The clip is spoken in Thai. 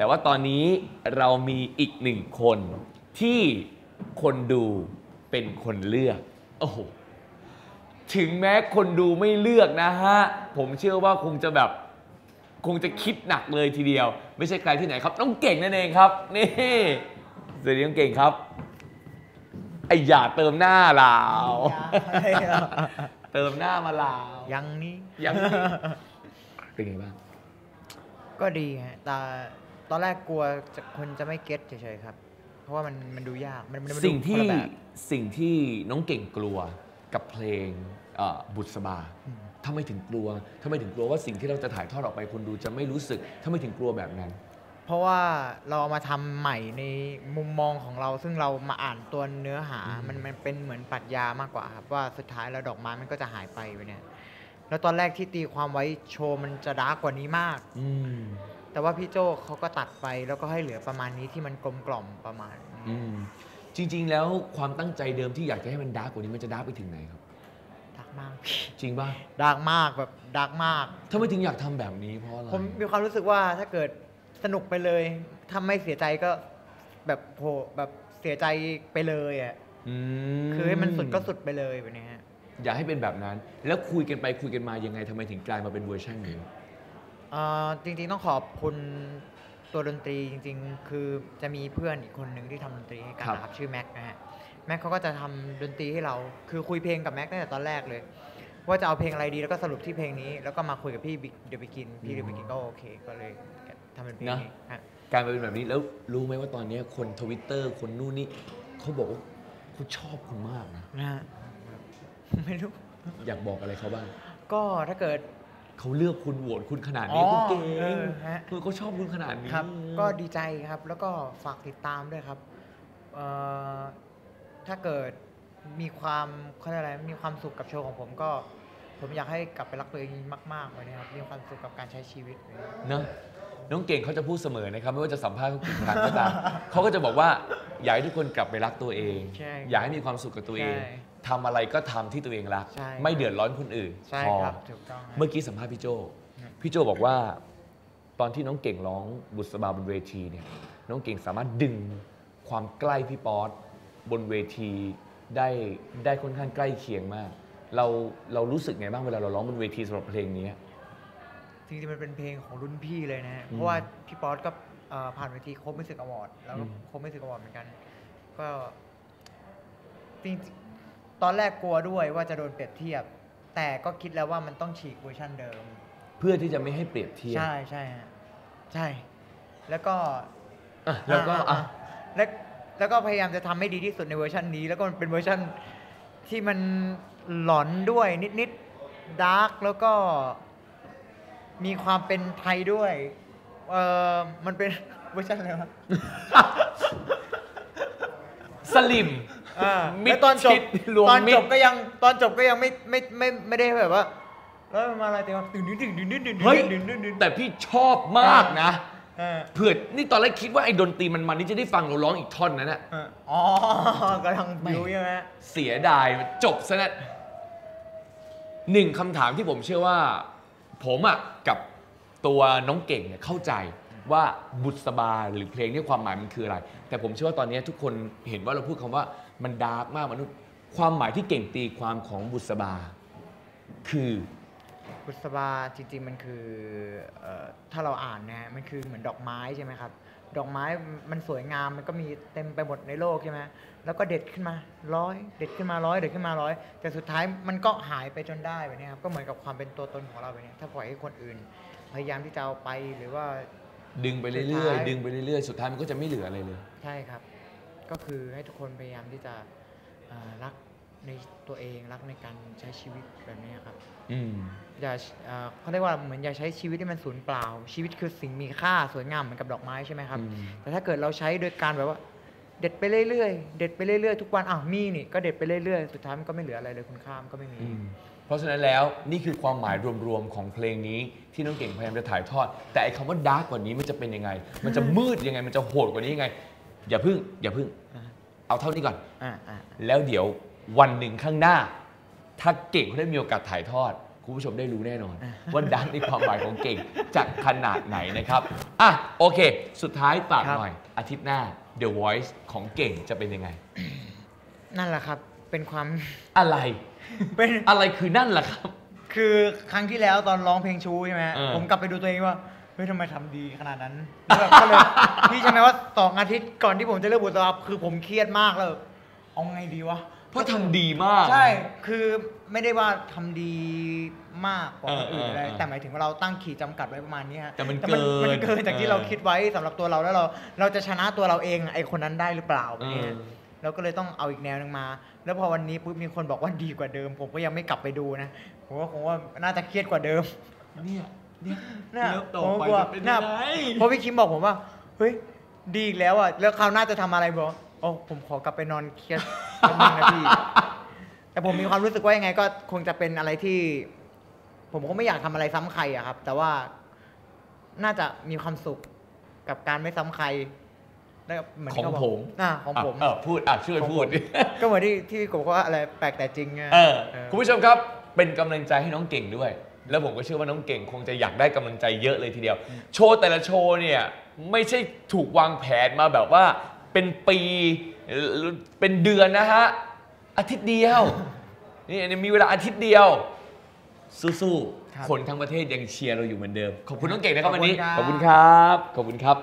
แต่ว่าตอนนี้เรามีอีกหนึ่งคนที่คนดูเป็นคนเลือก โอ้โห ถึงแม้คนดูไม่เลือกนะฮะ ผมเชื่อว่าคงจะแบบคงจะคิดหนักเลยทีเดียว ไม่ใช่ใครที่ไหนครับ น้องเก่งนั่นเองครับ นี่สวัสดีน้องเก่งครับไออย่าเติมหน้าลาวอย่าเติมหน้ามาลาวยังนี้ยังนี่เป็นไงบ้าง ก็ดีฮะแต่ ตอนแรกกลัวจะคนจะไม่เก็ตเฉยๆครับ เพราะว่ามันมันดูยาก มันมันดูสิ่งที่คนละแบบสิ่งที่น้องเก่งกลัวกับเพลงเอ่อบุษบาอืมทำไมถึงกลัวทำไมถึงกลัวว่าสิ่งที่เราจะถ่ายทอดออกไปคนดูจะไม่รู้สึกทำไมถึงกลัวแบบนั้น เพราะว่าเราเอามาทำใหม่ในมุมมองของเรา ซึ่งเรามาอ่านตัวเนื้อหาอืมมันมันเป็นเหมือนปรัชญามากกว่าครับว่าสุดท้ายแล้วดอกไม้มันก็จะหายไปไปเนี่ย แล้วตอนแรกที่ตีความไว้โชว์มันจะดาร์กกว่านี้มาก อืม แต่ว่าพี่โจเขาก็ตัดไปแล้วก็ให้เหลือประมาณนี้ที่มันกลมกล่อมประมาณนี้อืมจริง ๆ แล้วความตั้งใจเดิมที่อยากจะให้มันดาร์กกว่านี้มันจะดาร์กไปถึงไหนครับดาร์กมากพี่จริงป่ะดาร์กมากแบบดาร์กมาก ทำไมถึงอยากทำแบบนี้เพราะอะไรผมมีความรู้สึกว่าถ้าเกิดสนุกไปเลยถ้าไม่เสียใจก็แบบโหแบบเสียใจไปเลยอะอืมคือให้มันสุดก็สุดไปเลยแบบนี้ฮะ อยากให้เป็นแบบนั้น แล้วคุยกันไปคุยกันมายังไงทำไมถึงกลายมาเป็นเวอร์ชันนี้เอ่อ จริงๆต้องขอบคุณตัวดนตรีจริง ๆ คือจะมีเพื่อนอีกคนหนึ่งที่ทำดนตรีให้กันครับนะครับชื่อแม็กนะฮะแม็กเขาก็จะทำดนตรีให้เราคือคุยเพลงกับแม็กตั้งแต่ตอนแรกเลย ว่าจะเอาเพลงอะไรดีแล้วก็สรุปที่เพลงนี้ แล้วก็มาคุยกับพี่เดบิกินพี่เดบิกินก็โอเค ก็เลยทำเป็นเพลงนี้ฮะกลายมาเป็นแบบนี้แล้วรู้ไหมว่าตอนนี้คนทวิตเตอร์คนนู่นนี่เขาบอกว่าเขาชอบคุณมากนะนะฮะไม่รู้อยากบอกอะไรเขาบ้าง ก็ถ้าเกิด เขาเลือกคุณโหวตคุณขนาดนี้อ๋อคุณเก่งเออฮะ คือเขาชอบคุณขนาดนี้ครับ ก็ดีใจครับ แล้วก็ฝากติดตามด้วยครับเอ่อถ้าเกิดมีความเขาเรียกอะไร มีความสุขกับโชว์ของผมก็ ผมอยากให้กลับไปรักตัวเองมากๆเลยนะครับ มีความสุขกับการใช้ชีวิตเลย เนอะน้องเก่งเขาจะพูดเสมอนะครับ ไม่ว่าจะสัมภาษณ์เขากี่ครั้งก็ตามเขาก็จะบอกว่าอยากให้ทุกคนกลับไปรักตัวเอง ใช่อยากให้มีความสุขกับตัวเอง ใช่ ทำอะไรก็ทำที่ตัวเองรัก ใช่ไม่เดือดร้อนคนอื่นใช่พอครับถูกต้องฮะเมื่อกี้สัมภาษณ์พี่โจอืมพี่โจบอกว่า ตอนที่น้องเก่งร้องบุษบาบนเวทีเนี่ย น้องเก่งสามารถดึงความใกล้พี่ป๊อตบนเวทีได้ได้ค่อนข้างใกล้เคียงมาก เราเรารู้สึกไงบ้างเวลาเราร้องบนเวทีสำหรับเพลงนี้ จริงๆ มันเป็นเพลงของรุ่นพี่เลยนะฮะอืมเพราะว่าพี่ป๊อตก็เอ่อผ่านเวทีโคบมิวสิกอวอร์ดแล้วก็อืม โคบมิวสิกอวอร์ดเหมือนกัน ก็จริงๆ ตอนแรกกลัวด้วยว่าจะโดนเปรียบเทียบ แต่ก็คิดแล้วว่ามันต้องฉีกเวอร์ชันเดิม เพื่อที่จะไม่ให้เปรียบเทียบ ใช่ใช่ฮะใช่ แล้วก็อะแล้วก็อะแล้วแล้วก็พยายามจะทำให้ดีที่สุดในเวอร์ชันนี้ แล้วก็มันเป็นเวอร์ชันที่มันหลอนด้วยนิดๆดาร์กแล้วก็มีความเป็นไทยด้วยเออมันเป็นเวอร์ชันอะไรวะ สลิม อ่ามิดแล้วตอนจชิบดรวมตอนมิจดบก็ยังตอนจบก็ยังไม่ไม่ไม่ไม่ได้แบบว่าแล้วมันมาอะไรแต่ว่าดึงดึงดึงดึงดึงดึงเฮ้ยดึงดึงดึงแต่พี่ชอบมากนะเออเผื่อนี่ตอนแรกคิดว่าไอ้ดนตรีมันมันนี่จะได้ฟังเราร้องอีกท่อนนั้นน่ะเอออ๋อกำลังบิวใช่ไหมเสียดายมันจบซะนะหนึ่งคำถามที่ผมเชื่อว่า ผมอะกับตัวน้องเก่งเนี่ยเข้าใจว่าบุษบาหรือเพลงนี่ความหมายมันคืออะไร แต่ผมเชื่อว่าตอนนี้ทุกคนเห็นว่าเราพูดคำว่า มันดาร์กมากมนุษย์ ความหมายที่เก่งตีความของบุษบา คือบุษบาจริงๆมันคือเอ่อถ้าเราอ่านนะฮะมันคือเหมือนดอกไม้ใช่ไหมครับ ดอกไม้มันสวยงามมันก็มีเต็มไปหมดในโลกใช่ไหมแล้วก็เด็ดขึ้นมาร้อยเด็ดขึ้นมาร้อยเด็ดขึ้นมาร้อยแต่สุดท้ายมันก็หายไปจนได้แบบนี้ครับก็เหมือนกับความเป็นตัวตนของเราแบบนี้ถ้าปล่อยให้คนอื่น พยายามที่จะเอาไปหรือว่า ดึงไปสุดเรื่อยท้ายๆดึงไปเรื่อยๆสุดท้ายมันก็จะไม่เหลืออะไรเลย ใช่ครับ ก็คือให้ทุกคนพยายามที่จะเอ่อรักในตัวเองรักในการใช้ชีวิตแบบนี้ครับอืมอย่าเอ่อเขาเรียกว่าเหมือนอย่าใช้ชีวิตที่มันสูญเปล่า ชีวิตคือสิ่งมีค่าสวยงามเหมือนกับดอกไม้ใช่ไหมครับอืมแต่ถ้าเกิดเราใช้โดยการแบบว่า เด็ดไปเรื่อยๆเด็ดไปเรื่อยๆทุกวันอ้าวมีนี่ก็เด็ดไปเรื่อยๆสุดท้ายมันก็ไม่เหลืออะไรเลยคุณค่ามันก็ไม่มีอืมเพราะฉะนั้นแล้วนี่คือความหมายรวมๆของเพลงนี้ที่น้องเก่งพยายามจะถ่ายทอด แต่ไอ้คำว่าดาร์กกว่านี้มันจะเป็นยังไง มันจะมืดยังไงมันจะโหดกว่านี้ยังไง อย่าพึ่ง อย่าพึ่งอ่าเอาเท่านี้ก่อนอ่าอ่าแล้วเดี๋ยววันหนึ่งข้างหน้า ถ้าเก่งเขาได้มีโอกาสถ่ายทอด คุณคุณผู้ชมได้รู้แน่นอน ว่าดังในความหมายของเก่งจะขนาดไหนนะครับอะโอเค สุดท้ายฝากครับหน่อย อาทิตย์หน้า The Voice ของเก่งจะเป็นยังไง นั่นแหละครับเป็นความอะไร เป็นอะไรคือนั่นล่ะครับ คือครั้งที่แล้วตอนร้องเพลงชูใช่ไหมเออผมกลับไปดูตัวเองว่าเฮ้ยทำไมทำดีขนาดนั้นแล้วแบบก็เลยพี่ใช่ไหมว่าสองอาทิตย์ก่อนที่ผมจะเลิกบุตรรับคือผมเครียดมากแล้วเอาไงดีวะ เพราะทำดีมากใช่ คือไม่ได้ว่าทำดีมากกว่าคนอื่นเอออะไรเออแต่หมายถึงว่าเราตั้งขีดจำกัดไว้ประมาณนี้ฮะแต่มันมันเกินมันเกินจากที่เออเราคิดไว้สำหรับตัวเราแล้วเรา เราจะชนะตัวเราเองไอคนนั้นได้หรือเปล่าเออเนี่ยเราก็เลยต้องเอาอีกแนวหนึงมา แล้วพอวันนี้ปุ๊บมีคนบอกว่าดีกว่าเดิม ผมก็ยังไม่กลับไปดูนะ ผมว่าคงว่าน่าจะเครียดกว่าเดิม เนี่ย เนี่ยน่ะแล้วต่อผมไปกลัวจะเป็นน่ะยังไง เพราะพี่คิมบอกผมว่า เฮ้ย ดีอีกแล้วอะ แล้วคราวหน้าจะทำอะไรบอกโอ้ผมขอกลับไปนอนเครียดแป๊บนึงนะพี่ แต่ผมมีความรู้สึกว่ายังไงก็คงจะเป็นอะไรที่ ผมก็ไม่อยากทำอะไรซ้ำใครอะครับ แต่ว่าน่าจะมีความสุขกับการไม่ซ้ำใครแล้วเหมือนของที่เขาบกผม อ่าของผมเออพูดอะช่วยพูด ก็เหมือนที่ที่ผมว่าอะไรแปลกแต่จริงไงเออเออคุณผู้ชมครับเป็นกำลังใจให้น้องเก่งด้วย แล้วผมก็เชื่อว่าน้องเก่งคงจะอยากได้กำลังใจเยอะเลยทีเดียว โชว์แต่ละโชว์เนี่ยไม่ใช่ถูกวางแผนมาแบบว่าเป็นปีหรือเป็นเดือนนะฮะอาทิตย์เดียว นี่มีเวลาอาทิตย์เดียว สู้ครับๆคนทั้งประเทศยังเชียร์เราอยู่เหมือนเดิม ขอบคุณน้องเก่งนะครับวันนี้ขขออบบคุคุณณคครัรับ ขอบคุณครับ